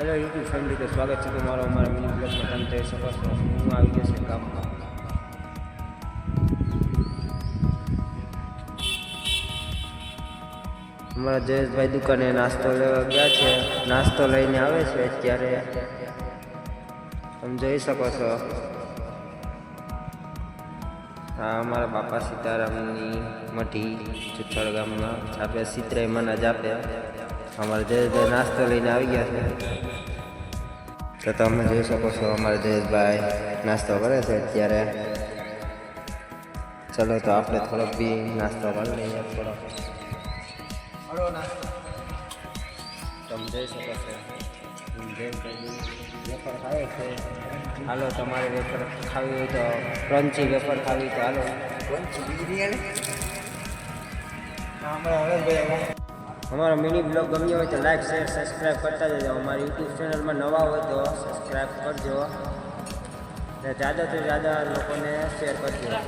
Hello YouTube family તો સ્વાગત છે તમારો અમારા મિની બ્લોગમાં તમે જોઈ શકો છો હું આવી ગયો છે ગામમાં અમારા જયેશભાઈ દુકાને નાસ્તો લેવા ગયા છે. નાસ્તો લઈને આવે છે અત્યારે. તમે જોઈ શકો છો. હા, અમારા બાપા સીતારામની મઠી ચુથળ ગામમાં. છાપે સિત્રાઈ મને જ આપે. અમારા જયેશભાઈ નાસ્તો લઈને આવી ગયા છે. તો તમે જોઈ શકો છો અમારા જયેશભાઈ નાસ્તો કરે છે અત્યારે. ચલો તો આપણે થોડોક બી નાસ્તો કરી લઈએ થોડો તમે જોઈ શકો છો. વેફર ખાય છે. હાલો તમારે વેફર ખાવી હોય તો ક્રન્ચી વેફર ખાવી તો હાલો. અમારો મિની બ્લોગ ગમ્યો હોય તો લાઈક શેર સબસ્ક્રાઈબ કરતા જજો. અમારી યુટ્યુબ ચેનલમાં નવા હોય તો સબસ્ક્રાઈબ કરજો. ને જ્યાદાથી જ્યાદા લોકોને શેર કરજો.